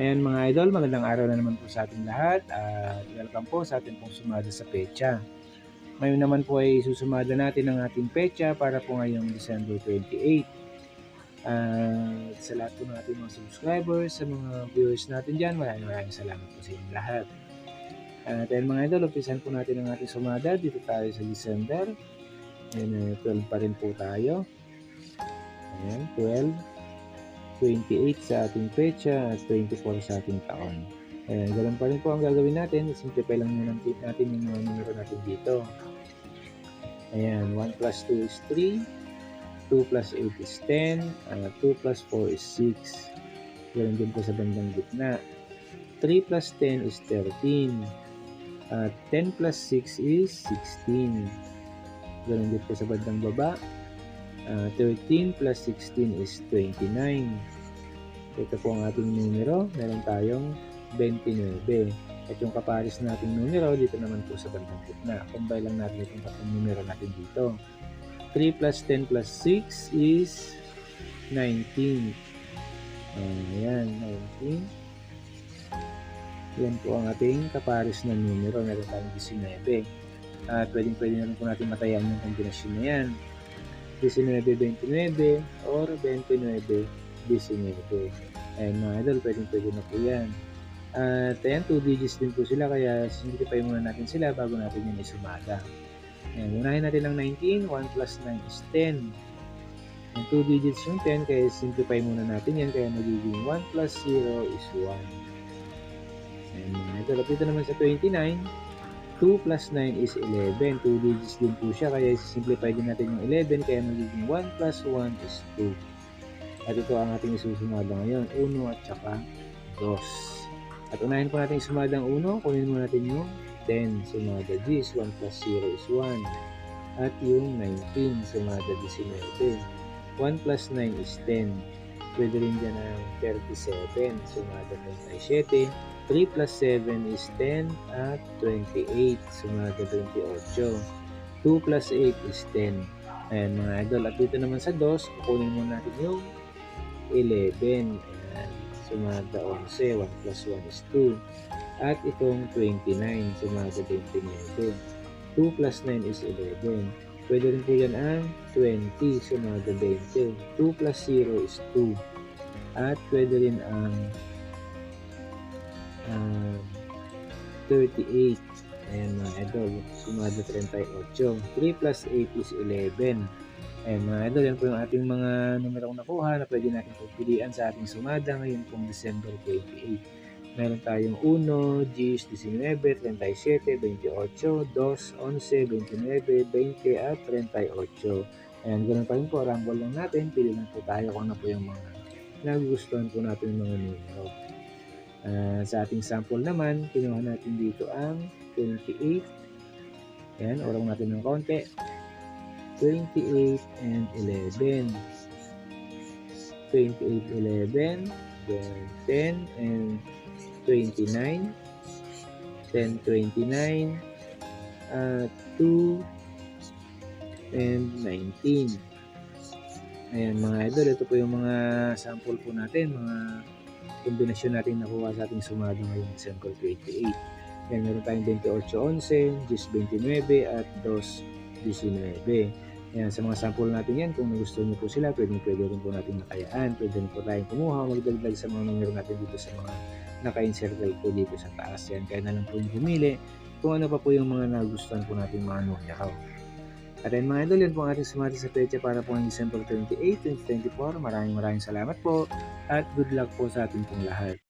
Ayan mga idol, magandang araw na naman po sa ating lahat at welcome po sa ating pong sumada sa pecha. Ngayon naman po ay susumada natin ang ating pecha para po ngayong December 28. At sa lahat po ng ating mga subscribers, sa mga viewers natin dyan, maraming maraming salamat po sa inyong lahat. At ayan mga idol, umpisan po natin ang ating sumada. Dito tayo sa December. Ayan, eh, 12 pa rin po tayo. Ayan, 12. 28 sa ating pecha at 24 sa ating taon. Ayan, ganun pa rin po ang gagawin natin. Simplify lang muna natin yung mga numero natin dito. Ayan, 1 plus 2 is 3. 2 plus 8 is 10. Uh, 2 plus 4 is 6. Ganun din po sa bandang gitna. 3 plus 10 is 13. At 10 plus 6 is 16. Ganun din po sa bandang baba. Uh, 13 plus 16 is 29. Ito po ang ating numero. Meron tayong 29. At yung kaparis nating numero, dito naman po sa bandang gitna. Combine lang natin itong tatlong numero natin dito. 3 plus 10 plus 6 is 19. Ayan, 19. Yan po ang ating kaparis na numero. Meron tayong 19. At pwedeng pwede na rin po natin matayan yung kombinasyon na yan. 19-29 or 29-19. Ayan mga idol, pwedeng pwede na po yan. At ayan, 2 digits din po sila kaya simplify muna natin sila bago natin yun isumada. Ayan, unahin natin ang 19, 1 plus 9 is 10. Ang 2 digits yung 10 kaya simplify muna natin yan kaya magiging 1 plus 0 is 1. Ayan mga idol, at dito naman sa 29, 2 plus 9 is 11. 2 digits din po siya, kaya simplify din natin yung 11, kaya magiging 1 plus 1 is 2. At ito ang ating isusumada ngayon, 1 at saka 2. At unahin po natin sumada ang 1, kunin mo natin yung 10, sumada G's, 1 plus 0 is 1. At yung 19, sumada 19. 1 plus 9 is 10. Pwede rin dyan ang 37, sumada 27. 3 plus 7 is 10 at 28. Sumada 28. 2 plus 8 is 10. Ayan mga idol. At dito naman sa 2, kukunin mo natin yung 11. Ayan. Sumada 11. 1 plus 1 is 2. At itong 29. Sumada 29. 2 plus 9 is 11. Pwede rin po yan ang 20. Sumada 20. 2 plus 0 is 2. At pwede rin ang uh, 38. Ayan mga idol, sumada 38. 3 plus 8 is 11. Ayan mga idol, yan po yung ating mga numerong nakuha na pwede natin pagpilian sa ating sumada ngayon pong December 28. Meron tayong 1, Gs, 19, 37, 28, 2, 11, 29, 20 at 38. Ayan, ganun pa rin po, rumble lang natin. Pili lang po tayo kung ano po yung mga nagugustuhan po natin mga numero. Uh, sa ating sample naman, kinuha natin dito ang 28. Ayan, orong natin ng konti. 28 and 11. 28, 11. Then 10 and 29. 10, 29. Uh, 2 and 19. Ayan mga idol, ito po yung mga sample po natin, mga kombinasyon natin nakuha sa ating sumada ngayong December 28. Yan, meron tayong 28-11, 10-29 at 2-19. Yan, sa mga sample natin yan, kung gusto niyo po sila, pwede, pwede rin po natin nakayaan. Pwede rin po tayong kumuha, magdagdag sa mga numero natin dito sa mga naka-encircle po dito sa taas. Yan, kaya na lang po yung pumili kung ano pa po yung mga nagustuhan po natin mga numero. At ayun mga idol, yan po ang ating sumati sa pecha para po ng December 28, 2024. Maraming maraming salamat po at good luck po sa ating pong lahat.